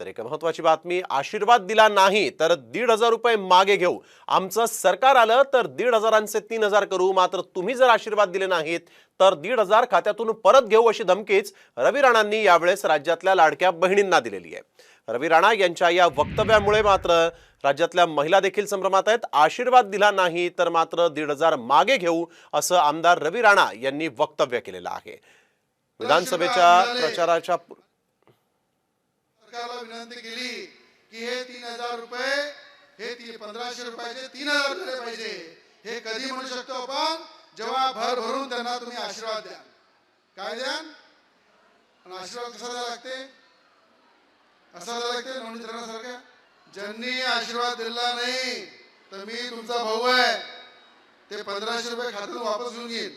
तर एक महत्वाची बातमी आशीर्वाद दिला नाही तर दीड हजार रुपये मागे घेऊ. आमचं सरकार आलं तर दीड हजारांचे तीन हजार करू मात्र तुम्ही जर आशीर्वाद दिले नाहीत तर दीड हजार खात्यातून परत घेऊ अशी धमकीच रवी राणांनी यावेळेस राज्यातल्या लाडक्या बहिणींना दिलेली आहे. रवी राणा यांच्या या वक्तव्यामुळे मात्र राज्यातल्या महिला देखील संभ्रमात आहेत. आशीर्वाद दिला नाही तर मात्र दीड हजार मागे घेऊ असं आमदार रवी राणा यांनी वक्तव्य केलेलं आहे. विधानसभेच्या प्रचाराच्या सरकारला विनंती केली की हे तीन हजार रुपये हे पंधराशे रुपयाचे तीन हजार झाले पाहिजे. हे कधी म्हणू शकतो आपण? जेव्हा भर भरून त्यांना तुम्ही आशीर्वाद द्या काय द्या आणि आशीर्वाद कसा द्यावा लागते? असा द्यावा लागते नवनीत ज्यांनी आशीर्वाद दिला नाही तर मी तुमचा भाऊ आहे. ते पंधराशे रुपये खात्यातून वापस घेऊन घेईन